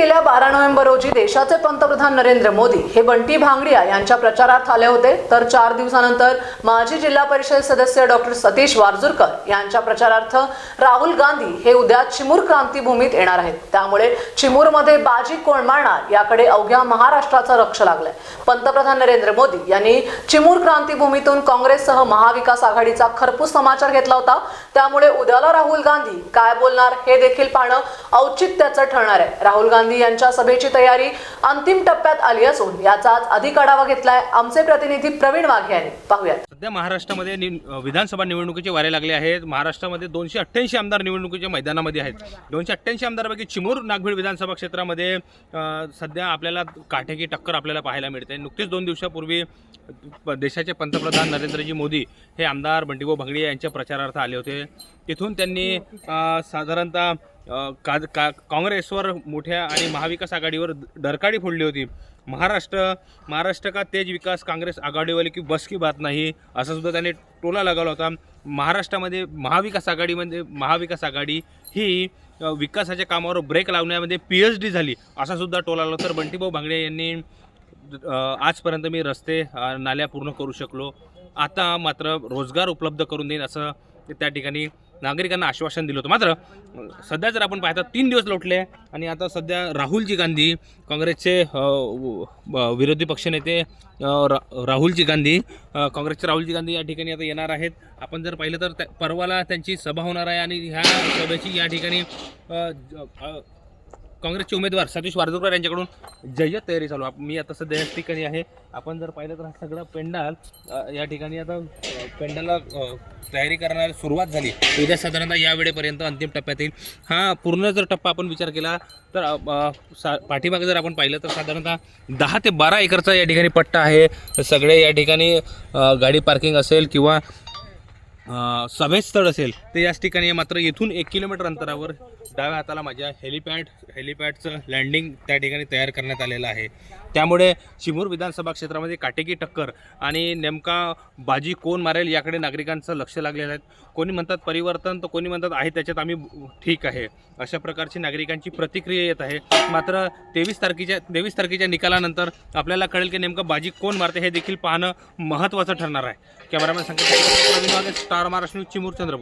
गेल्या बारा नोव्हेंबर रोजी देशाचे पंतप्रधान नरेंद्र मोदी हे बंटी भांगडिया यांच्या प्रचारात आले होते. तर चार दिवसानंतर माजी जिल्हा परिषद सदस्य डॉक्टर सतीश वारजुरकर यांच्या प्रचारार्थ राहुल गांधी हे उद्या चिमूर क्रांतीभूमीत येणार आहेत. त्यामुळे चिमूरमध्ये बाजी कोण मारणार याकडे अवघ्या महाराष्ट्राचं लक्ष लागलंय. पंतप्रधान नरेंद्र मोदी यांनी चिमूर क्रांतीभूमीतून काँग्रेससह महाविकास आघाडीचा खरपूस समाचार घेतला होता. त्यामुळे उद्याला राहुल गांधी काय बोलणार हे देखील पाहणं औचित्याचं ठरणार आहे. राहुल गांधी यांच्या सभेची तयारी अंतिम टप्प्यात आली असून याचाच अधिक आढावा घेतलाय आमचे प्रतिनिधी प्रवीण वाघे यांनी. पाहूयात. सध्या महाराष्ट्रामध्ये नि- विधानसभा निवडणुकीचे वारे लागले आहेत. महाराष्ट्रामध्ये दोनशे अठ्ठ्याऐंशी आमदार निवडणुकीच्या मैदानामध्ये आहेत. दोनशे अठ्ठ्याऐंशी आमदारपैकी चिमूर नागभीड विधानसभा क्षेत्रामध्ये सध्या आपल्याला काठेकी टक्कर आपल्याला पाहायला मिळते. नुकतीच दोन दिवसापूर्वी प- देशाचे पंतप्रधान नरेंद्रजी मोदी हे आमदार बंटीभाऊ भंगडिया यांच्या प्रचारार्थ आले होते. तिथून त्यांनी साधारणतः का का काँग्रेसवर मोठ्या आणि महाविकास आघाडीवर डरकाडी फोडली होती. महाराष्ट्र महाराष्ट्र का तेज विकास काँग्रेस आघाडीवाली की बस की बात नाही असा सुद्धा त्याने टोला लगावला होता. महाराष्ट्रामध्ये महाविकास आघाडीमध्ये महाविकास आघाडी ही विकासाच्या कामावर ब्रेक लावण्यामध्ये पी एच डी झाली असा सुद्धा टोला आला. तर बंटीभाऊ भांगडे यांनी आजपर्यंत मी रस्ते नाल्या पूर्ण करू शकलो. आता मात्र रोजगार उपलब्ध करून देईन असं ते त्या ठिकाणी नागरिकांना आश्वासन दिलं होतं. मात्र सध्या जर आपण पाहता तीन दिवस लोटले आणि आता सध्या राहुलजी गांधी काँग्रेसचे व- विरोधी पक्षनेते रा- राहुलजी गांधी काँग्रेसचे राहुलजी गांधी या ठिकाणी आता येणार आहेत. आपण जर पाहिलं तर त्या- परवाला त्यांची सभा होणार आहे आणि ह्या सभेची या ठिकाणी काँग्रेसचे उमेदवार सतीश वारदुकर यांच्याकडून जय्यत तयारी चालू. मी आता सध्या याच ठिकाणी आहे. आपण जर पाहिलं तर हा सगळा पेंडाल या ठिकाणी आता पेंडाला तयारी करण्याला सुरुवात झाली. उद्या साधारणतः या वेळेपर्यंत अंतिम टप्प्यात येईल. हा पूर्ण जर टप्पा आपण विचार केला तर सा पाठीमागे जर आपण पाहिलं तर साधारणतः दहा ते बारा एकरचा या ठिकाणी पट्टा आहे. सगळे या ठिकाणी गाडी पार्किंग असेल किंवा सभेस्थळ असेल ते याच ठिकाणी मात्र येथून एक किलोमीटर अंतरावर डाव्या हाताला माझ्या हेलिपॅड हेलिपॅडचं लँडिंग त्या ठिकाणी तयार करण्यात आलेलं आहे. त्यामुळे चिमूर विधानसभा क्षेत्रामध्ये काटेकी टक्कर आणि नेमका बाजी कोण मारेल याकडे नागरिकांचं लक्ष लागलेलं आहे. कोणी म्हणतात परिवर्तन तर कोणी म्हणतात आहे त्याच्यात आम्ही ठीक आहे. अशा प्रकारची नागरिकांची प्रतिक्रिया येत आहे. मात्र तेवीस तारखेच्या तेवीस तारखेच्या निकालानंतर आपल्याला कळेल की नेमकं बाजी कोण मारते हे देखील पाहणं महत्त्वाचं ठरणार आहे. कॅमेरामॅन सांगितलं स्टार महाराष्ट्र न्यूज चिमूर चंद्रपूर.